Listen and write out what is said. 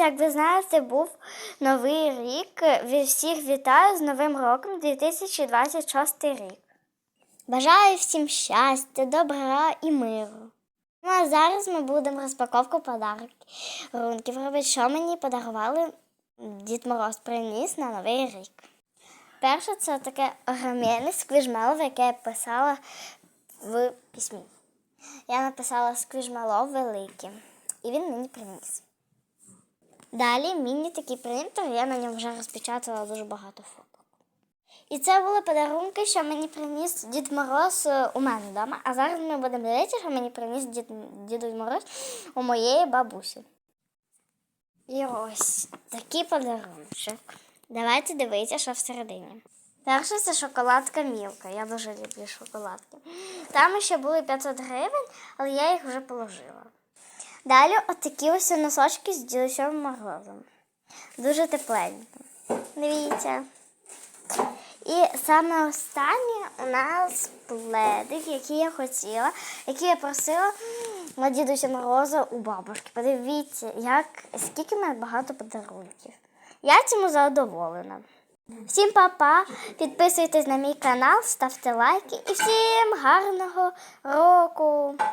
як ви знаєте, був новий рік. Всіх вітаю з Новим роком 2026 рік. Бажаю всім щастя, добра і миру. Ну а зараз ми будемо розпаковку подарунків робити, що мені подарували Дід Мороз приніс на Новий рік. Перше це таке огроменне сквіжмело, яке я писала в письмі. Я написала сквіжмело велике, і він мені приніс. Далі міні такий принтер, я на ньому вже розпечатала дуже багато фото. І це були подарунки, що мені приніс Дід Мороз е, у мене вдома. А зараз ми будемо дивитися, що мені приніс Дід, Дід Мороз у моєї бабусі. І ось такий подарунок. Давайте дивитися, що всередині. Перше це шоколадка Мілка. Я дуже люблю шоколадки. Там ще були 500 гривень, але я їх вже положила. Далі отакі ось носочки з дідусем морозом. Дуже тепленько. Дивіться. І саме останнє у нас пледик, який я хотіла, який я просила на дідуся Мороза у бабушки. Подивіться, як, скільки в мене багато подарунків. Я цьому задоволена. Всім па-па, підписуйтесь на мій канал, ставте лайки і всім гарного року!